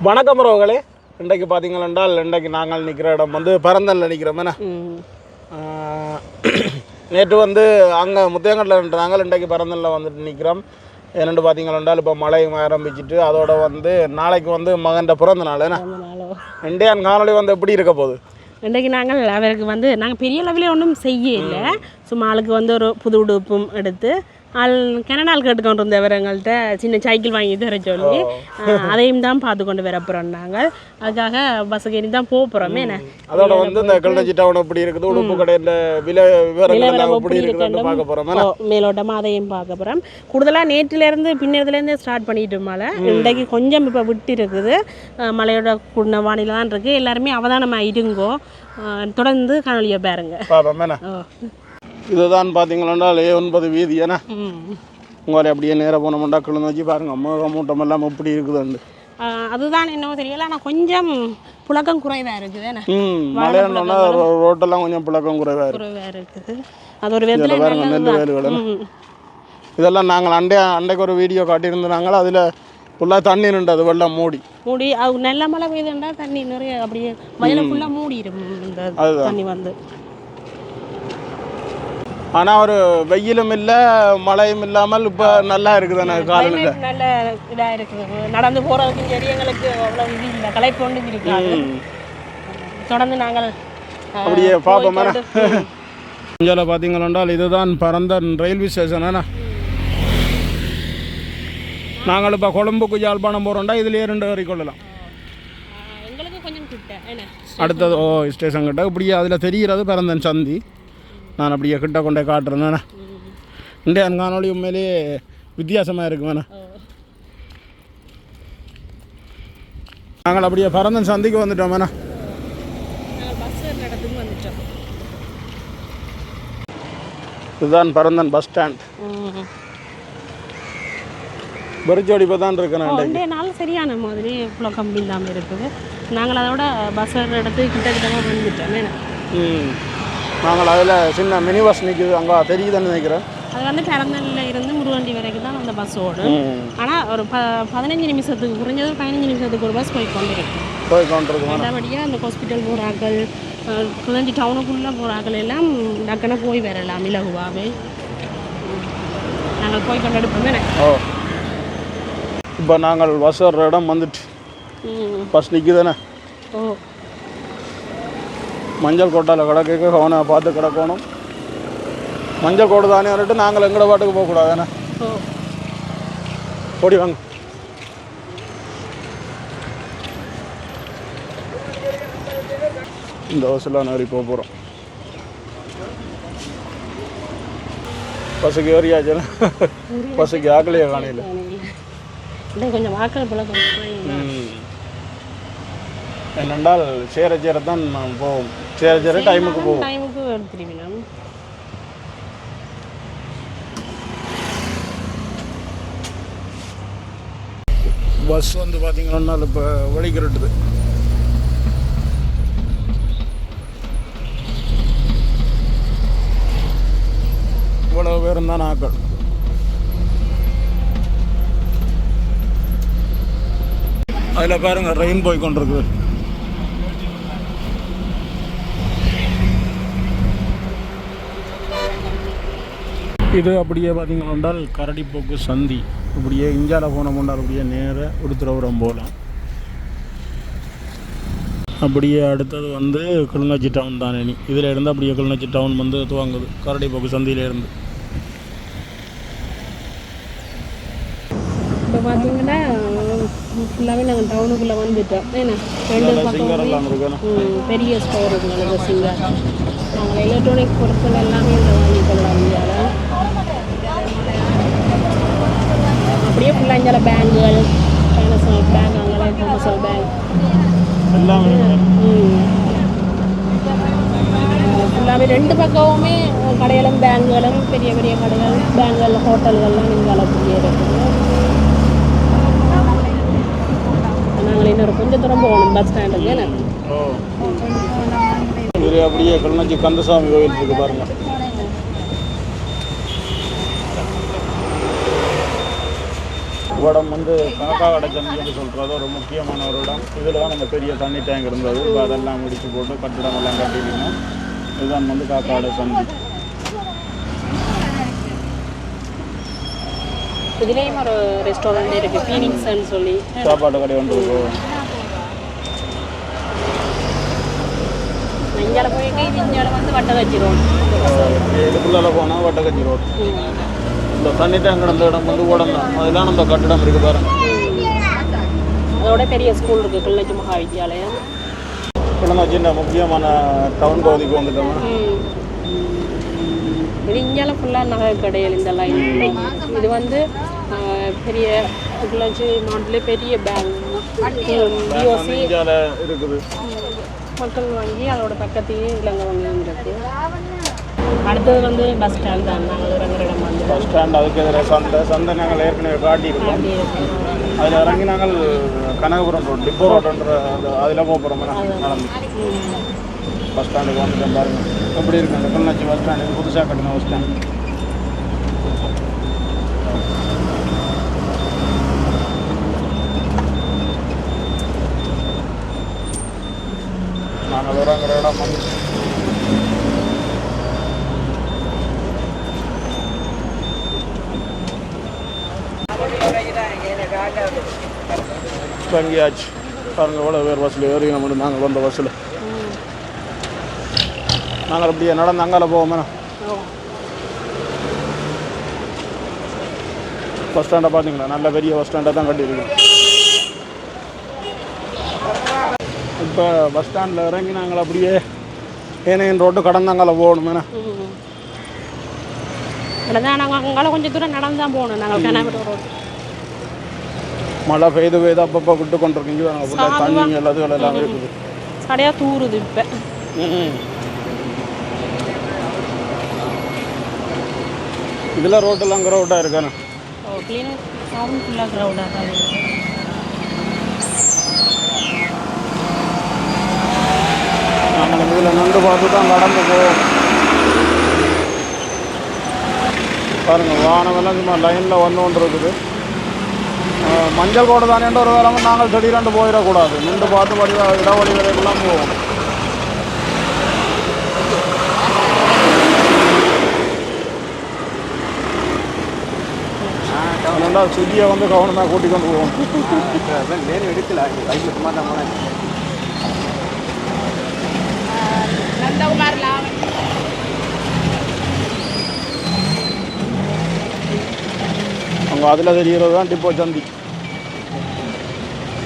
வணக்கம் ரோகளே இன்றைக்கு பார்த்தீங்கள் என்றால் இன்றைக்கு நாங்கள் நிற்கிற இடம் வந்து பரந்தனில் நிற்கிறோம் என்ன? ஆஹ், நேற்று வந்து அங்கே முத்தியங்கட்டில் நின்றாங்க இன்றைக்கு பரந்தனில் வந்துட்டு நிற்கிறோம் என்னென்னு பார்த்தீங்கள் என்றால் இப்போ மழை ஆரம்பிச்சிட்டு அதோட வந்து நாளைக்கு வந்து மகன்ட பிறந்த நாள். என்ன? இண்டியான் காணொளி வந்து எப்படி இருக்க போகுது? இன்றைக்கு நாங்கள் அவருக்கு வந்து நாங்கள் பெரிய லெவலில் ஒன்றும் செய்ய இல்லை சும்மா ஆளுக்கு வந்து ஒரு புது உடுப்பும் எடுத்து ஆள் கனடால் கேட்டுக்கொண்டு இருந்தவர் எங்கள்கிட்ட சின்ன சைக்கிள் வாங்கி தர சொல்லி அதையும் தான் பார்த்து கொண்டு வர போகிறோம் நாங்கள். அதுக்காக பஸ்ஸுக்கு இனி தான் போக போகிறோமே என்ன? அதோட வந்து இந்த கிளிநொச்சி டவுன் எப்படி இருக்குது? உடுப்பு கடையில் விலை விவரங்கள் எப்படி இருக்குதுன்னு பார்க்க போகிறோம் மேலோட்டமாக அதையும் பார்க்க போகிறோம் கூடுதலாக நேற்றுலேருந்து பின்னதுலேருந்து ஸ்டார்ட் பண்ணிட்டு மழை. இன்றைக்கு கொஞ்சம் இப்போ விட்டு இருக்குது அஹ் மழையோட கூடின வானிலை தான் இருக்குது எல்லாருமே அவதானமாக இருங்கோ. தொடர்ந்து காணொலியை பாருங்க. இதுதான் பார்த்தீங்களா ஏ ஒன்பது வீதி ஏன்னா உங்களை அப்படியே நேராக போனோம்டா கிளிநொச்சி பாருங்க முக மூட்டம் எல்லாம் எப்படி இருக்குதுண்டு. அதுதான் என்னவோ தெரியல ஆனால் கொஞ்சம் புழக்கம் குறைவாக இருக்குது ம் மழையானோன்னா ரோட்டெல்லாம் கொஞ்சம் புழக்கம் குறைவாக இருக்குது. அது ஒரு விதத்தில் பாருங்க நெல் வயல்கள் இதெல்லாம் நாங்கள் அண்டை அண்டைக்கு ஒரு வீடியோ காட்டியிருந்தாங்க அதில் ஃபுல்லாக தண்ணி நின்றது வெள்ளம் மூடி. மூடி அது நல்ல மழை பெய்யுதுண்டா தண்ணி நிறைய அப்படியே வயலை ஃபுல்லாக இந்த அதுதான். தண்ணி வந்து. ஆனால் ஒரு வெயிலும் இல்லை மழையும் இல்லாமல் இப்போ நல்லா இருக்குதானே காலநிலை. நல்ல இதாக இருக்குது. நடந்து போகிறதுக்கும் சரி எங்களுக்கு அவ்வளோ இது இல்லை. களைப்பு இருக்காது. தொடர்ந்து நாங்கள் அப்படியே பார்ப்போம். இந்தியாவில் பார்த்தீங்களென்றால் இதுதான் பரந்தன் ரயில்வே ஸ்டேஷன் நாங்கள் இப்போ கொழும்புக்கு யாழ்ப்பாணம் போகிறோம்டா இதுலேயே ரெண்டு வரை கொள்ளலாம். அஹ், எங்களுக்கு கொஞ்சம் கிட்ட என்ன அடுத்தது ஓ ஸ்டேஷன் கிட்ட. இப்படியே அதில் தெரிகிறது பரந்தன் சந்தி. நான் அப்படியே கிட்ட கொண்டே காட்டுறேன் என்ன இந்தியன் காணொளி உண்மையிலேயே வித்தியாசமாக இருக்கு வேணா. நாங்கள் அப்படியே பரந்தன் சந்திக்கு வந்துட்டோம் வேணா இதுதான் பரந்தன் பஸ் ஸ்டாண்ட். பெருச்சோடி இப்போ தான் இருக்கேன் நான் ரெண்டே நாள் சரியான மாதிரி இவ்வளோ கம்மி இல்லாமல் இருக்குது. நாங்கள் அதோட பஸ் இடத்துக்கு கிட்ட கிட்டமாக வந்துட்டோம் ம். நாங்கள் அதில் சின்ன மினி பஸ் நிற்குது அங்கே தெரியுதுன்னு நினைக்கிறேன். அது வந்து பிறந்தனில் இருந்து முருகண்டி வரைக்கும் தான் அந்த பஸ் ஓடும். ஆனால் ஒரு ப பதினஞ்சு நிமிஷத்துக்கு குறைஞ்சது பதினஞ்சு நிமிஷத்துக்கு ஒரு பஸ் போய் கொண்டு இருக்கு போய் கொண்டிருக்கு வேணா மற்றபடியாக அந்த ஹாஸ்பிட்டல் போகிறாக்கள் குழந்தை டவுனுக்குள்ளே போகிறாக்கள் எல்லாம் டக்குன்னு போய் வரலாம் இலகுவாகவே நாங்கள் போய் கொண்டு எடுப்போமே ஓ. இப்போ நாங்கள் வர்ற இடம் வந்துட்டு பஸ் நிற்குதானே ஓ. மஞ்சள் கோட்டாவில் கிடக்க கவனம் பார்த்து கிடக்கணும். மஞ்சள் கோடு தானே வந்துட்டு நாங்கள் எங்கட பாட்டுக்கு போகக்கூடாதுண்ணே ஓ. ஓடி வாங்க. இந்த பஸ்ஸில் நேரி போக போகிறோம் பஸ்ஸுக்கு ஏறியாச்சுன்னா பஸ்ஸுக்கு ஆக்கலையே காணையில் கொஞ்சம் வாக்கள் போல கொஞ்சம் என்னென்றால் சேர சேர தான் போவோம். சேர சேர டைமுக்கு போவோம். டைமுக்கு எடுத்துருவினோம் பஸ் வந்து பார்த்தீங்கன்னா இப்போ வழிகிறட்டுது இவ்வளோ பேரும் தான் ஆக்கள். அதில் பாருங்க ரெயின் போய் கொண்டிருக்குது. இது அப்படியே பார்த்தீங்கன்னா கரடிப்போக்கு சந்தி. இப்படியே இஞ்சால போன முன்னால் அப்படியே நேராக உடுத்துறவுரம் போகலாம் அப்படியே அடுத்தது வந்து கிளிநொச்சி டவுன் தானே நீ இதில் இருந்து அப்படியே கிளிநொச்சி டவுன் வந்து துவங்குது. கரடிப்போக்கு சந்தியில இருந்து. இப்போ பார்த்தீங்கன்னா ஃபுல்லாகவே நாங்கள் டவுனுக்குள்ளே வந்துட்டோம். ஏன்னா ரெண்டு பக்கம் பெரிய ஸ்டோர் இருக்குங்க சிங்கர் நாங்கள் எலக்ட்ரானிக் பொருட்கள் எல்லாமே இங்கே வாங்கிக்கலாம் இந்தியாவில் ஃபுல்லாக இந்தியாவில் பேங்குகள் பேனசானிக் பேங்க் அங்கெல்லாம் கமர்ஷியல் பேங்க் எல்லாமே ஃபுல்லாகவே ரெண்டு பக்கமுமே கடைகளும் பேங்குகளும் பெரிய பெரிய கடைகள் பேங்குகள் ஹோட்டல்கள்லாம் இங்கே அளவுக்கு இருக்குது நாங்கள் இன்னொரு கொஞ்சம் தூரம் போகணும் பஸ் ஸ்டாண்டுக்கு அப்படியே கிளிநொச்சி கந்தசாமி கோயில் இருக்கு பாருங்க இடம் வந்து காக்கா கடச்சந்தி என்று சொல்கிறது ஒரு முக்கியமான ஒரு இடம் இதில் தான் நம்ம பெரிய தண்ணி டேங்க் இருந்தது. இப்போ அதெல்லாம் முடிச்சு போட்டு கட்டிடம் எல்லாம் கட்டிருக்கோம் இதுதான் வந்து காக்காட சந்தி. இதுலேயும் ஒரு ரெஸ்டாரண்ட் இருக்குது ஃபீனிங்ஸ்ன்னு சொல்லி. சாப்பாடு கடை ஒன்று இருக்கும் இஞ்சால போயிட்டு இது இஞ்சால வந்து வட்ட வச்சிரும் இதுக்குள்ளால போனால் வட்டக்கச்சி ரோடு இந்த தண்ணி டேங்க் இருந்த இடம் வந்து உடம் தான் அதெல்லாம் நம்ம கட்டிடம் இருக்குது பாருங்க அதோட பெரிய ஸ்கூல் இருக்குது கிள்ளச்சி மகா வித்யாலயம் சின்ன முக்கியமான டவுன் பகுதிக்கு வந்துட்டோம். இது ஃபுல்லாக நகை கடைகள் இந்த லைன் இது வந்து பெரிய கிள்ளச்சி மாவட்டத்தில் பெரிய பேங்க் இருக்குது மக்கள் வங்கி அதோட பக்கத்தையே இலங்கை வங்கியும் இருக்கு. அடுத்தது வந்து பஸ் ஸ்டாண்ட் தான். நாங்கள் இறங்குற இடம் வந்து பஸ் ஸ்டாண்ட் அதுக்கு எதிராக சந்தை. சந்தை நாங்கள் ஏற்கனவே காட்டியிருக்கோம். அதில் இறங்கி நாங்கள் கனகபுரம் ரோட் டிப்போ ரோடுன்ற அந்த அதில் போக போகிறோம் நடந்து பஸ் ஸ்டாண்டுக்கு வந்துட்டோம் பாருங்க. எப்படி இருக்கு அந்த கிளிநொச்சி பஸ் ஸ்டாண்ட் புதுசாக கட்டின பஸ் ஸ்டாண்ட் நாங்கள் இடம் வந்து தங்கியாச்சு பாருங்க எவ்வளோ பேர் பஸ்ஸில் ஏறி நம்ம நாங்கள் வந்த பஸ்ஸில் நாங்கள் அப்படியே நடந்து அங்கால போவோம் பஸ் ஸ்டாண்டை பார்த்தீங்களா? நல்ல பெரிய பஸ் ஸ்டாண்டாக தான் கட்டியிருக்கோம். இப்போ பஸ் ஸ்டாண்டில் இறங்கி நாங்கள் அப்படியே? ஏனையன் ரோட்டு கடந்தாங்கால போகணுமேண்ணா தான் நாங்கள் அங்கால கொஞ்சம் தூரம் நடந்து தான் போகணும். நாங்கள் ரோடு மழை பெய்து பெய்து அப்பப்போ விட்டு கொண்டிருக்கீங்க. தண்ணி எல்லாத்துக்கும் எல்லாம் இருக்குது. கடையாக தூறுது இப்போ. ம். இதில் ரோட்டெல்லாம் ஓ கிளீனர் டவுன் ஃபுல்லாக க்ரௌடாக தான் இருக்கு. நம்ம இதில் நண்டு பார்த்து தான் நடந்து போவோம் பாருங்க வானமெல்லாம் சும்மா லைனில் வந்து கொண்டு இருக்குது மஞ்சள் கோடு தானேன்ற ஒரு வேலை நாங்கள் திடீரென்று போயிடக்கூடாது நின்று பார்த்து வழி இடவழி வரைக்கெல்லாம் போவோம் அதனால சுதியை வந்து கவனமாக கூட்டிக் கொண்டு போவோம் அங்கே அதில் தெரிகிறது தான் டிப்போ சந்தி.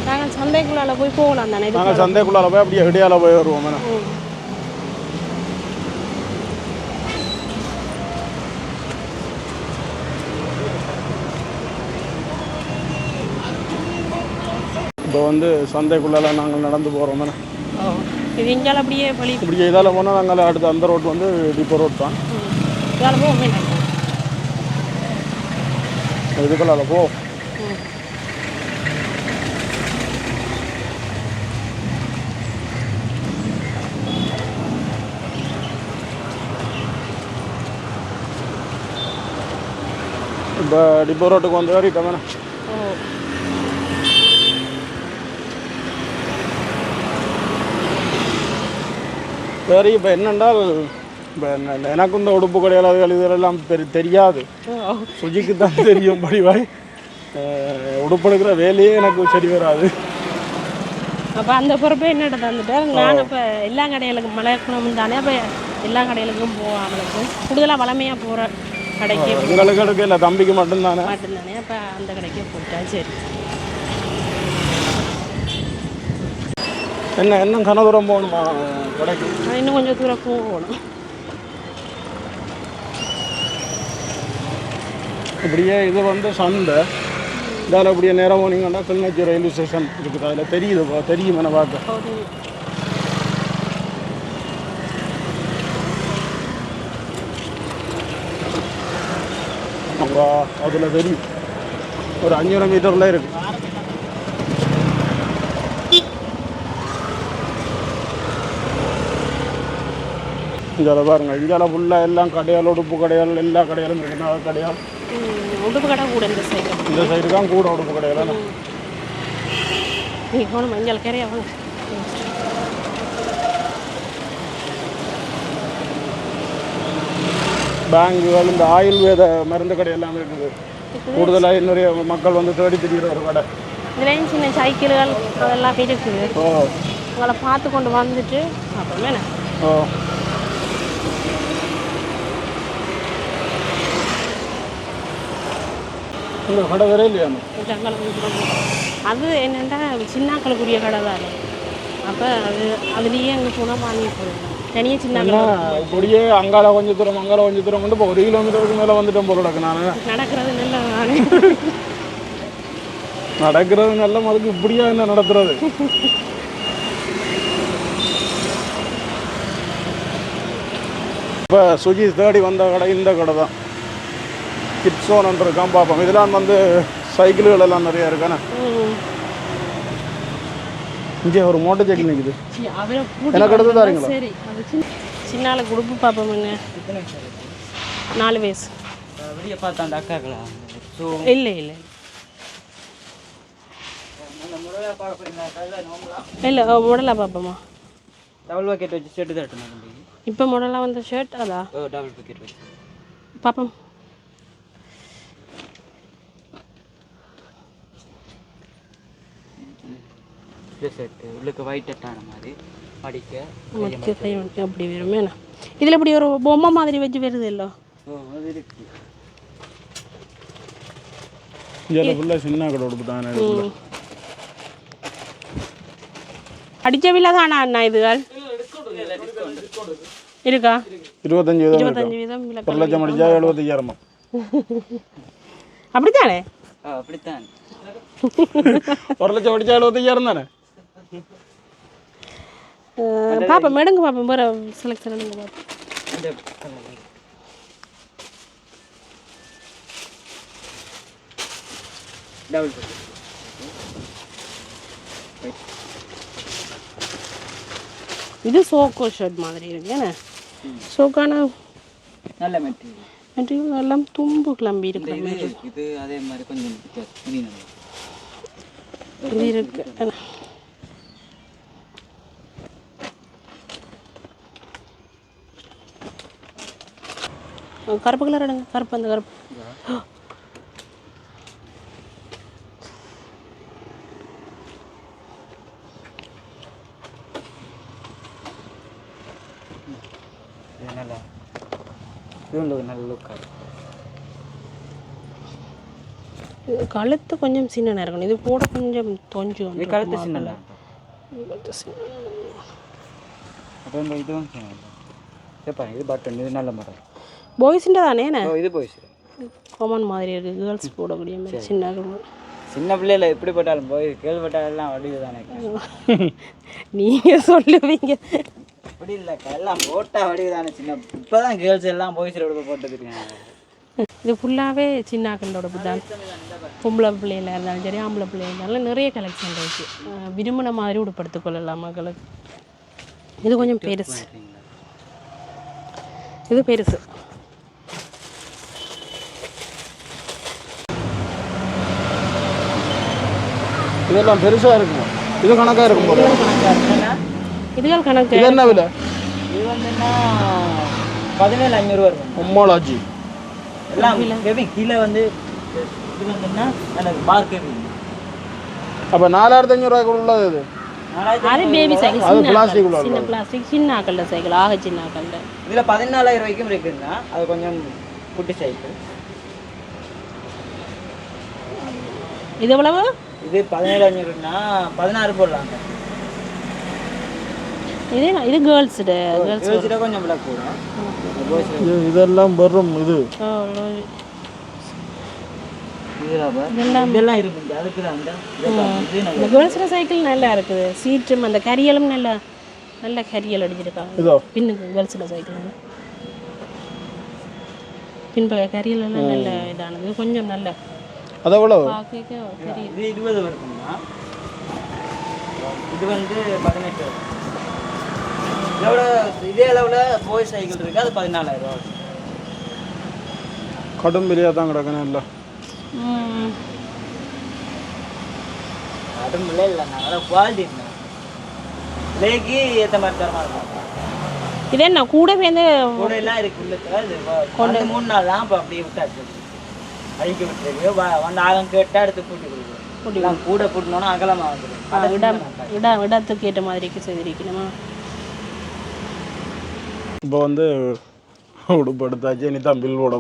நாங்கள் சந்தைக்குள்ளால போய் போகலாம் தானே நாங்கள் சந்தைக்குள்ளால போய் அப்படியே இடையால போய் வருவோம் மேடம். இப்போ வந்து சந்தைக்குள்ளால நாங்கள் நடந்து போகிறோம் மேடம் இது இஞ்சால அப்படியே வழி இப்படி இதால் போனால் நாங்கள் அடுத்த அந்த ரோட் வந்து டிப்போ ரோட் தான். இதால் போக வேண்டாம் இதுக்குள்ளால போ. இப்போ டிப்போ ரோட்டுக்கு வந்து ஏறிட்டோம் மேடம் சரி இப்போ என்னென்றால் இப்போ என்ன- எனக்கு இந்த உடுப்பு கடையில் அதுகள் இதெல்லாம் பெரிய தெரியாது. சுஜிக்கு தான் தெரியும் படிவாய். உடுப்பு எடுக்கிற வேலையே எனக்கு சரி வராது. அப்போ அந்த பொறுப்பை என்னட்ட தந்துட்டார் நான் இப்போ எல்லா கடைகளுக்கும் மலைக்குளம் தானே அப்போ எல்லா கடைகளுக்கும் போவோம் அவளுக்கு. கூடுதலாக வளமையாக போகிற கடைக்கே இதுகளுக்கு எடுக்க இல்லை தம்பிக்கு மட்டும்தானே? மட்டும்தானே அப்போ அந்த கடைக்கே போயிட்டா சரி. என்ன என்ன கனதூரம் போகணுமா? கடைக்கு? இன்னும் கொஞ்சம் தூரம் போகணும். இப்படியே இது வந்து சந்தை. இதால் அப்படியே நேரம் போனீங்கன்னா கிளிநொச்சி ரயில்வே ஸ்டேஷன் இருக்குது. அதில் தெரியுது தெரியும் என்ன பார்க்க. அதில் தெரியும். ஒரு அஞ்சூறு மீட்டரில் இருக்கு. இதில் பாருங்க. இந்தியாவில் ஃபுல்லாக எல்லாம் கடையால் உடுப்பு கடையால் எல்லா கடையாலும் நகை கடையால். உடுப்பு கடை கூட இந்த சைக்கிள் இந்த சைடு தான் கூட உடுப்பு கடையில் நீங்கள் போன மஞ்சள் கரையா வாங்க. பேங்குகள் இந்த ஆயுர்வேத மருந்து கடை எல்லாம் இருக்குது. கூடுதலாக நிறைய மக்கள் வந்து தேடி திரிகிற ஒரு கடை. இதுலேயும் சின்ன சைக்கிள்கள் அதெல்லாம் இருக்குது? உங்களை பார்த்து கொண்டு வந்துட்டு அப்புறமே ஓ. கடை வேற இல்லையா? அது என்னென்னா சின்னாக்களுக்குரிய கடை தான் அப்போ அது அதுலேயே அங்கே போனால் வாங்கி போயிடலாம் தனியாக சின்னாக்கள் ஏன்னா இப்படியே அங்கால கொஞ்சம் தூரம் அங்கால கொஞ்சம் தூரம் கொண்டு இப்போ ஒரு கிலோமீட்டருக்கு மேலே வந்துட்டோம் போல கிடக்கு நான். நடக்கிறது நல்ல நடக்கிறது நல்ல அதுக்கு இப்படியா என்ன நடத்துறது? இப்போ சுஜி தேடி வந்த கடை இந்த கடை தான். கிட்ஸோன் இருக்கான் பார்ப்போம் இதெல்லாம் வந்து சைக்கிள்கள் எல்லாம் நிறைய இருக்கானே ம். இங்கே ஒரு மோட்டர் சைக்கிள் நிற்குது எனக்கு அடுத்து தாருங்களா? சரி. சின்னால குடுப்பு பார்ப்போமுங்க நாலு வயசு. வெளியே பார்த்தா அந்த அக்காக்களா இல்லை இல்லை இல்லை. மாடலாக பார்ப்போமா? டபுள் பக்கெட் வச்சு ஷர்ட்டு தம்பி? இப்போ மாடலாக வந்த ஷர்ட் அதா ஓ டபுள் பக்கெட் வச்சு. பார்ப்போம். இந்த ஷர்ட்டு உள்ளுக்கு ஒயிட் டட்டான மாதிரி மடிக்க மடிக்க கை மடிக்க அப்படி வருமே இதில் இப்படி ஒரு பொம்மை மாதிரி வச்சு வருது இல்லை? ஓ அது இருக்கு. இதில் ஃபுல்லாக சின்ன கடை கொடுத்துட்டாங்க இதுக்குள்ள. அடிச்ச விலை தானா அண்ணா இதுகள் இருக்கா? இருபத்தஞ்சு வீதம் இருக்கும் இருபத்தஞ்சு வீதம் விலை ஒரு லட்சம் அடிச்சா எழுபத்தையாயிரமா அப்படித்தானே? ஒரு லட்சம் அடிச்சா எழுபத்தையாயிரம் தானே? அஹ் பாப்போம் எடுங்க பாப்போம் வேறு செலக்ஷன் எடுங்க பக்கெட் இது சோக்கோ ஷர்ட் மாதிரி இருக்கு என்ன? சோக்கான நல்ல மெட்டீரியல் மெட்டீரியல் எல்லாம் தும்பு கிளம்பி இருக்கிற மாதிரி இது அதே மாதிரி கொஞ்சம் இருக்கு. கருப்பு கலர் எடுங்க. கருப்பு அந்த கருப்பு. கழுத்து கொஞ்சம் சின்ன இருக்கணும். இது போட கொஞ்சம் தொஞ்சு இது கழுத்து இதுவும் சின்ன பாருங்க இது பட்டன் இது நல்ல மரம் பாய்ஸுன்ற தானே இது போய் காமன் மாதிரி இருக்கு. கேர்ள்ஸ் போடக்கூடிய மாதிரி சின்ன சின்ன பிள்ளைல எப்படி போட்டாலும் போய் கேள்விப்பட்டாலும் வடிவு தானே நீங்க சொல்லுவீங்க. அப்படி இல்லைக்கா எல்லாம் போட்டா வடிவு தானே சின்ன இப்போ தான் கேர்ள்ஸ் எல்லாம் பாய்ஸில் விட போட்டுருக்காங்க இது ஃபுல்லாகவே சின்னாக்களோட தான் பொம்பளை பிள்ளையில இருந்தாலும் சரி ஆம்பளை பிள்ளைங்க இருந்தாலும் நிறைய கலெக்ஷன் இருக்கு. அஹ் விரும்பின மாதிரி உடுப்படுத்திக் கொள்ளலாம் மகளுக்கு இது கொஞ்சம் பெருசு. இது பெருசு. இதெல்லாம் பெருசாக இருக்குமா. இது கணக்காக இருக்கும் போல இதுகள் கணக்கு இது என்ன விலை? இது வந்துன்னா பதினேழு அஞ்சூறுவா இருக்கும். அம்மாளாஜி எல்லாம் கீழே. வந்து இது வந்துன்னா எனக்கு பார் கெவிங் அப்போ நாலாயிரத்தி அஞ்சூறுவாய்க்கு உள்ளது இது? அது பேபி சைக்கிள் அது ஆக்கள். உள்ள சின்ன பிளாஸ்டிக் சின்ன ஆக்கல்ல சைக்கிள் ஆக சின்ன ஆக்கல்ல இதில் பதினாலாயிரம் ரூபாய்க்கும் இருக்குதுன்னா அது கொஞ்சம் குட்டி சைக்கிள் இது எவ்வளவு? இது பதினேழு அஞ்சூறுனா பதினாறு போடலாங்க இது இது கேர்ள்ஸ் கேர்ள்ஸில் கொஞ்சம் விலை கூட இது இதெல்லாம் வெறும் இது. இதெல்லாம் இதெல்லாம் இருக்கும் அதுக்கு தான் இந்த இதெல்லாம் இது இந்த நல்லா கேர்ள்ஸோட சைக்கிள் நல்லா இருக்குது. சீட்டும் அந்த கரியலும் நல்ல நல்ல கரியல் அடிச்சிருக்காங்க. இதோ. பின்னுக்கு கேர்ள்ஸோட சைக்கிள் பின்பக கரியல் எல்லாம் நல்ல இதானது. கொஞ்சம் நல்ல. அது தெரியுது. இது இருபது வருதுன்னா இது வந்து பதினெட்டு. வரும். இதோட இதே அளவில் போய் சைக்கிள் இருக்குது அது பதினாலாயிரம். கடும் விலையாக தான் கிடக்கணும் இல்லை. ம். அதுவும் இல்லை நல்லா குவாலிட்டி லேக்கு ஏற்ற மாதிரி தரமா இருக்கும். இது என்ன கூட சேர்ந்து கூட எல்லாம் இருக்கு கொண்டு மூணு நாள் தான் இப்போ அப்படியே விட்டாச்சு அழிக்க விட்டுருக்கு வந்து ஆகம் கேட்டா எடுத்து பூட்டி கொடுக்குறோம் எல்லாம் கூட பூட்டினோன்னா அகலமாக வந்துடும். இடம் இடம் இடத்துக்கு ஏற்ற மாதிரிக்கு செய்திருக்கணுமா? இப்போ வந்து உடுப்பு எடுத்தாச்சு இனி தான் பில் போட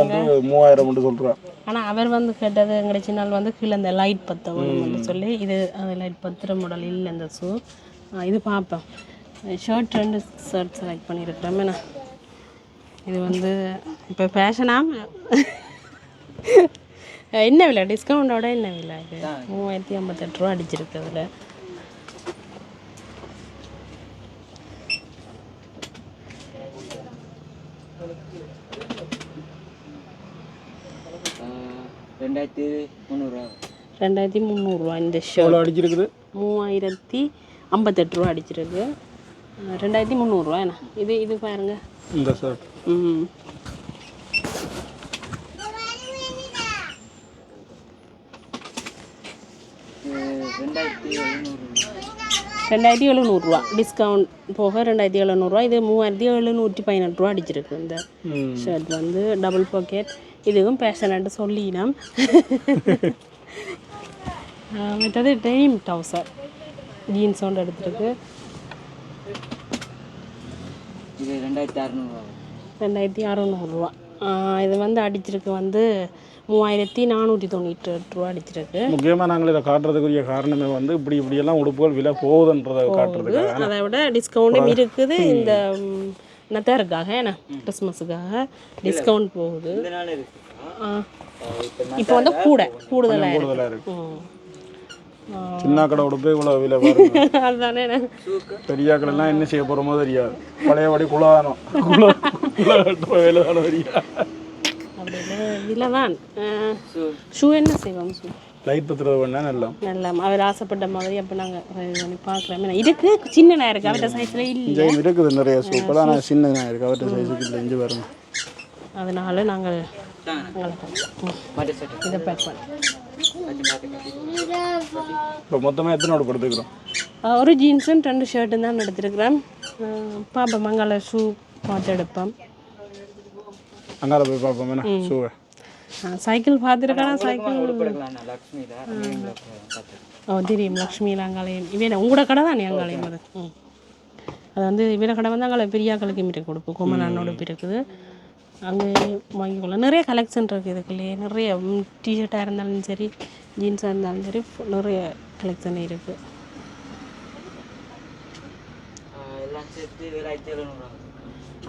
வந்து மூவாயிரம் மட்டும் சொல்கிறேன் ஆனால் அவர் வந்து கேட்டது சின்னால் வந்து கீழே இந்த லைட் பற்ற வேணும்னு சொல்லி இது அது லைட் பத்துற மாடல் இல்லை இந்த ஷூ இது பார்ப்பேன் ஷர்ட் ரெண்டு ஷர்ட் செலக்ட் பண்ணியிருக்கிறேன் என்ன? இது வந்து இப்போ ஃபேஷனாக என்ன விலை? டிஸ்கவுண்டோட என்ன விலை இது? மூவாயிரத்தி ஐம்பத்தெட்டு ரூபா அடிச்சிருக்கு அதில். ரெண்டாயிரத்தி முந்நூறுரூவா ரெண்டாயிரத்தி முந்நூறுரூவா இந்த ஷர்ட் அடிச்சிருக்குது? மூவாயிரத்தி ஐம்பத்தெட்டு ரூபா அடிச்சிருக்கு. ரெண்டாயிரத்தி முந்நூறுரூவா என்ன? இது இது பாருங்க. இந்த ஷர்ட் ம் ரெண்டாயிரத்தி எழுநூறு ரெண்டாயிரத்தி எழுநூறுவா. டிஸ்கவுண்ட் போக ரெண்டாயிரத்தி எழுநூறுவா. இது மூவாயிரத்தி எழுநூற்றி பதினெட்டு ரூபா அடிச்சிருக்கு இந்த ஷர்ட் வந்து. டபுள் பாக்கெட் இதுவும் பேஷனட்டு சொல்லினோம் மற்றது டெனிம் டவுசர் ஜீன்ஸ் ஒன்று எடுத்துருக்கு. இது ரெண்டாயிரத்தி அறநூறுவா. ரெண்டாயிரத்தி அறநூறுவா. இது வந்து அடிச்சிருக்கு வந்து மூவாயிரத்தி நானூற்றி தொண்ணூற்றி எட்டு ரூபா அடிச்சிருக்கு. முக்கியமாக நாங்கள் இதை காட்டுறதுக்குரிய காரணமே வந்து இப்படி இப்படியெல்லாம் உடுப்புகள் விலை போகுதுன்றதை காட்டுறதுக்காக அதை விட டிஸ்கவுண்ட்டும் இருக்குது. இந்த நத்தாருக்காக என்ன? கிறிஸ்மஸுக்காக டிஸ்கவுண்ட் போகுது. இப்போ வந்து கூட. கூடுதலாக இருக்கு. கூடுதலாக இருக்கு. ம். சின்ன கடை உடுப்பே இவ்வளோ விலை பாருங்க. அதுதானே? பெரியாக்கள் எல்லாம் என்ன செய்ய போகிறோமோ தெரியாது. பழையபடி குலதானம் குல குல கட்டுற வேலை தானே தெரியாது. அப்படின்னு இதில் தான் ஷூ என்ன செய்வோம் ஷூ? லைட் பத்துறது பண்ணா நல்லா. நல்லா அவர் ஆசைப்பட்ட மாதிரி அப்போ நாங்கள் பார்க்குறோம். இருக்கு சின்ன இருக்கு அவர்கிட்ட சைஸில் இல்லை. இருக்குது நிறைய சூப்பர் ஆனால் இருக்குது அவர்கிட்ட சைஸுக்கு இல்லை இஞ்சி பாருங்க. அதனால நாங்கள் இதை பேக் பண்ணோம் இப்போ மொத்தமாக எத்தனை உடுப்பு எடுத்துக்கிறோம் ஆஹ் ஒரு ஜீன்ஸும் ரெண்டு ஷர்ட்டும் தான் எடுத்துருக்குறேன். பாப்பா மங்கால ஷூ பார்த்து எடுப்பேன் அங்கால போய் பார்ப்போம் ஷூவை. சைக்கிள் பார்த்துருக்கேன்? சைக்கிள் லக்ஷ்மியில் ஓ தெரியும். லக்ஷ்மி அங்காலயம் இவன் உங்களோட கடை தானே அங்காலயம் அது அது வந்து இவர கடை வந்து அங்கால பெரியாக்களுக்கு மீறி கொடுப்போம். குமரனோட இருக்குது அங்கே வாங்கிக்கொள்ளலாம். நிறைய கலெக்ஷன் இருக்குது இதுக்குள்ளேயே நிறைய டிஷர்ட்டாக இருந்தாலும் சரி ஜீன்ஸாக இருந்தாலும் சரி நிறைய கலெக்ஷன் இருக்குது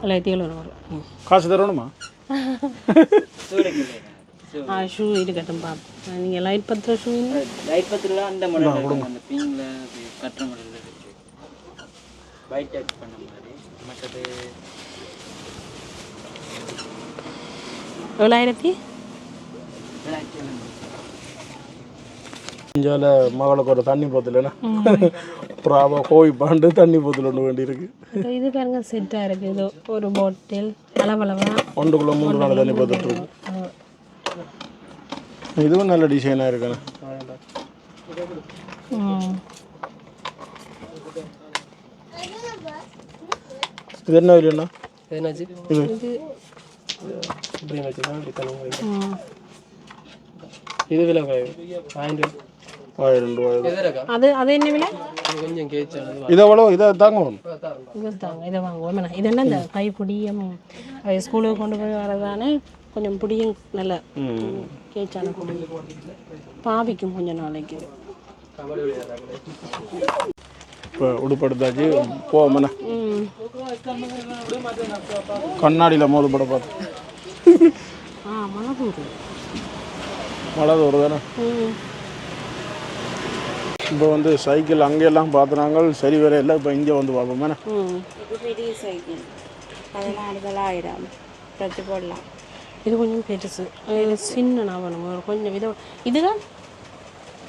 தொள்ளாயிரத்தி எழுநூறு காசு தரணுமா? ஆ ஷூ இருக்கட்டும் பாப்பா நீங்கள் லைட் பத்துற ஷூ லைட் பத்து ரூபா அந்த மாடல் அந்த பிங்கில் கட்டுற மாடலில் இருக்கு. ஒயிட் டச் பண்ண மாதிரி. மற்றது ஏழாயிரத்தி ரெண்டாயிரத்தி எழுநூறு இஞ்சால மகளுக்கு ஒரு தண்ணி போத்தில் என்ன ப்ராபா கோவி பாண்டு தண்ணி போத்தில் ஒன்று வேண்டி இருக்கு அப்புறம் இது பாருங்க செட்டாக இருக்குது இது ஒரு பாட்டில் அளவளவா ஒன்றுக்குள்ளே மூணு நாள் தண்ணி போத்துட்டு இருக்கு இதுவும் நல்ல டிசைனாக இருக்குண்ணே ம் இது என்ன இல்லைண்ணா என்னாச்சு இது இப்படி வச்சுதான் இப்படி ம் இது விலை குறைவு ஆயிரம் ஆயிரம் ரூபாய். அது அது என்ன விலை? கொஞ்சம் கேச்சானது இதை எவ்வளோ? இதை தாங்க வரும் இது தாங்க. இதை வாங்குவோம். என்ன இது என்ன இந்த கை பிடியும் ஸ்கூலுக்கு கொண்டு போய் வரதானே கொஞ்சம் பிடியும் நல்ல கேச்சான பிடி பாவிக்கும் கொஞ்சம் நாளைக்கு. இப்போ உடுப்படுத்தாச்சு. போவோம்ண்ணே. கண்ணாடியில் மோது படம் பார்த்து ஆ மழை தோறு தானே இப்போ வந்து சைக்கிள் அங்கெல்லாம் பார்த்துனாங்க சரி வேற இல்லை. இப்போ இங்கே வந்து பார்ப்போம் பெரிய சைக்கிள். பதினாறு தொள்ளாயிரம் போடலாம். இது கொஞ்சம் பெருசு. இது சின்ன நான் கொஞ்சம் இதோ இதுதான்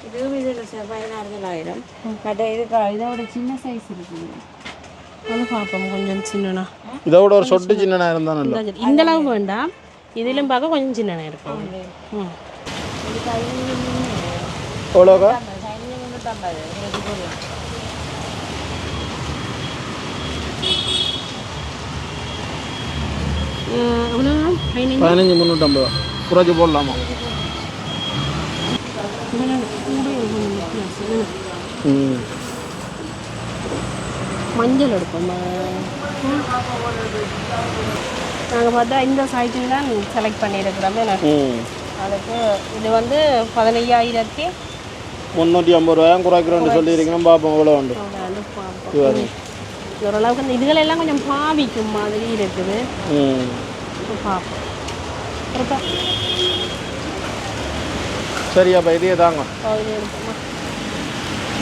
இதுவும் இதில் பதினாறு தொள்ளாயிரம் பட் இதுக்கு இதோட சின்ன சைஸ் இருக்குது அது பார்ப்போம் கொஞ்சம் சின்னனா. இதை விட ஒரு சொட்டு சின்னனா இருந்தாலும் இல்லை இந்த அளவு வேண்டாம். இதிலும் பார்க்க கொஞ்சம் சின்ன இருக்கும். ம். இது பதினஞ்சு முந்நூறு எவ்வளோக்கா பதினஞ்சு. முந்நூற்றம்பது குறைச்சி போடலாமா ம் மஞ்சள் எடுப்போம்? நாங்கள் பார்த்தா இந்த சைக்கிள் தான் செலக்ட் பண்ணியிருக்கிறோம் ம். அதுக்கு இது வந்து பதினையாயிரத்தி முந்நூற்றி ஐம்பது ரூபாயும் குறைக்கிறோன்னு சொல்லியிருக்கணும் பார்ப்போம் எவ்வளோ உண்டு. இது. ஓரளவுக்கு இந்த இதுகளெல்லாம் கொஞ்சம் பாவிக்கும் மாதிரி இருக்குது. பார்ப்போம். சரி அப்போ இதையே தாங்க.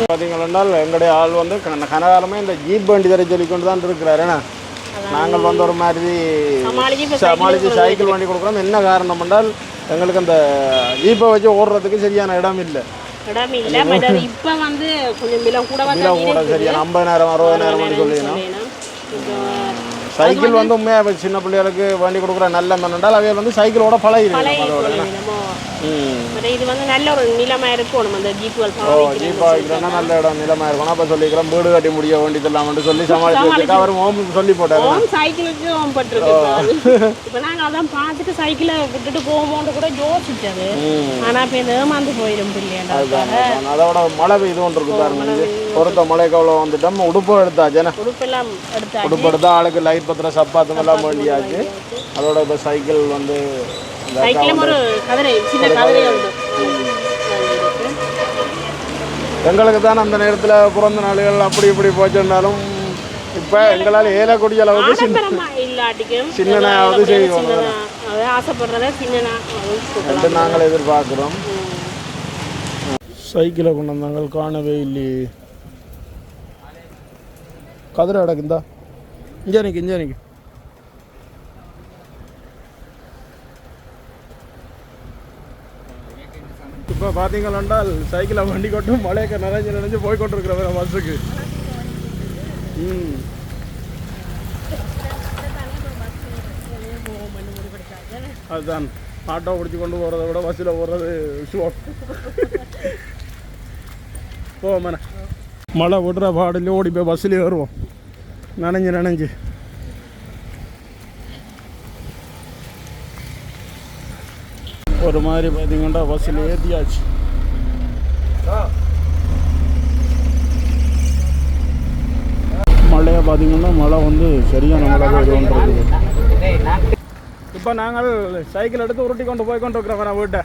பார்த்தீங்கன்னா எங்களுடைய ஆள் வந்து கன- கனகாலமே இந்த ஜீப் வண்டி தர சொல்லி கொண்டு தான் இருக்கிறாரு. என்ன நாங்கள் வந்து ஒரு மாதிரி சமாளித்து சைக்கிள் வண்டி கொடுக்குறோம். என்ன காரணம் என்றால் எங்களுக்கு அந்த ஜீப்பை வச்சு ஓடுறதுக்கு சரியான இடம் இல்லை. இப்போ வந்து கொஞ்சம் விலை கூட சரியான ஐம்பதாயிரம் அறுபதாயிரம். இப்போ சைக்கிள் வந்து உண்மையாக சின்ன பிள்ளைகளுக்கு வண்டி கொடுக்குற நல்ல மண்ணால் அவைகள் வந்து சைக்கிளோட பழகிடும் அதோட இது வந்து நல்ல ஒரு நிலமா இருக்கணும். அந்த ஜீப்புகள் ஓ நல்ல இடம் நிலமாக இருக்கணும். அப்போ சொல்லிக்கிறோம் வீடு கட்டி முடிய வேண்டியதெல்லாம் சொல்லி சமாளிச்சு வச்சுட்டு அவர் ஓம் சொல்லி போட்டார். ஓம் சைக்கிளுக்கு ஓம் பட்டிருக்கு இப்போ நாங்கள் அதான் பார்த்துட்டு சைக்கிளை விட்டுட்டு போவோமோன்னு கூட யோசிச்சது. ஆனா இப்போ ஏமாந்து போயிடும் அதுதான் அதோட மழை பெய்து ஒன்று இருக்கு பாருங்க. ஒருத்த மழை கவலை வந்துட்டோம். உடுப்பு எடுத்தாச்சுன்னா உடுப்பெல்லாம் எடுத்தா உடுப்பு எடுத்தா ஆளுக்கு லைட் பத்திரம் சப்பாத்தம் எல்லாம் வேண்டியாச்சு. அதோட இப்போ சைக்கிள் வந்து எங்களுக்கு தான் அந்த நேரத்தில் பிறந்த நாளுகள் அப்படி இப்படி போச்சுன்னாலும் இப்போ எங்களால் ஏலக்கூடிய அளவுக்கு சின்னனாவது செய்வோம். ரெண்டு நாங்கள் எதிர்பார்க்குறோம். சைக்கிளை கொண்டு வந்தாங்க காணவே இல்லையே. இங்கே நிற்கு இங்கே நிற்கு இப்போ பார்த்தீங்களென்றால் சைக்கிளை வண்டி கொட்டும் மழைக்கு நிறைஞ்சு நிறைஞ்சு போய் கொண்டிருக்கிறவர பஸ்ஸுக்கு. ம். அதுதான். ஆட்டோ பிடிச்சி கொண்டு போகிறத விட பஸ்ஸில் போகிறது ஸ்லோ போவோம் மழை விடுற பாடிலே ஓடி போய் பஸ்ஸில் ஏறுவோம். நனைஞ்சு நனைஞ்சு. ஒரு மாதிரி பார்த்தீங்கன்னா பஸ்ஸில் ஏற்றியாச்சு மழையை பார்த்தீங்கன்னா மழை வந்து சரியான மழை போயிடுவோன்றது இப்போ நாங்கள் சைக்கிள் எடுத்து உருட்டி கொண்டு போய் கொண்டு இருக்கிறோம் வீட்டை.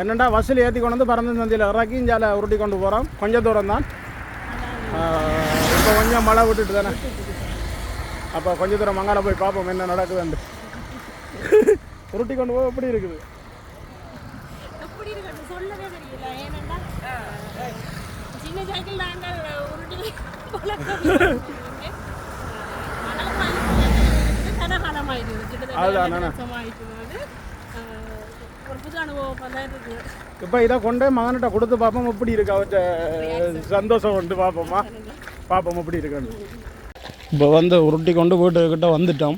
என்னென்னா வசூல் ஏற்றி கொண்டு வந்து பறந்து சந்தியில் இறக்கி இஞ்சால உருட்டி கொண்டு போகிறோம் கொஞ்சம் தூரம் தான் இப்போ கொஞ்சம் மழை விட்டுட்டு தானே? அப்போ கொஞ்சம் தூரம் மங்கால போய் பார்ப்போம் என்ன நடக்குதுண்டு உருட்டி கொண்டு போக எப்படி இருக்குது? இப்போ இதை கொண்டு மகன்கிட்ட கொடுத்து பார்ப்போம். எப்படி இருக்கு? அவர்கிட்ட சந்தோஷம் கொண்டு பார்ப்போமா? பார்ப்போம் எப்படி இருக்குன்னு. இப்போ வந்து உருட்டி கொண்டு வீட்டுக்கிட்ட வந்துட்டோம்.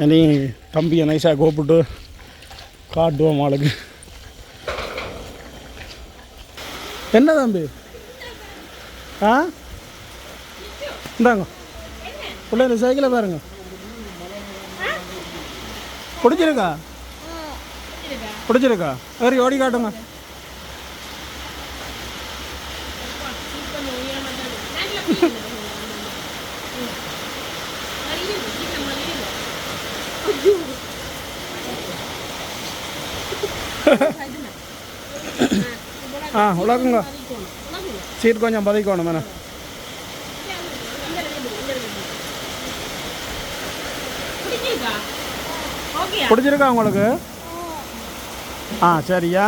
இனி தம்பியை நைஸாக கூப்பிட்டு காட்டுவோம் ஆளுக்கு. என்ன தம்பி? ஆ? இந்தாங்க. பிள்ளை இந்த சைக்கிளை பாருங்க. பிடிச்சிருக்கா? பிடிச்சிருக்கா? ஏறி ஓடி காட்டுங்க. ஆ உலகுங்க. சீட் கொஞ்சம் பதைக்கணும் மேடம் ஓகே பிடிச்சிருக்கா உங்களுக்கு? ஆ சரியா?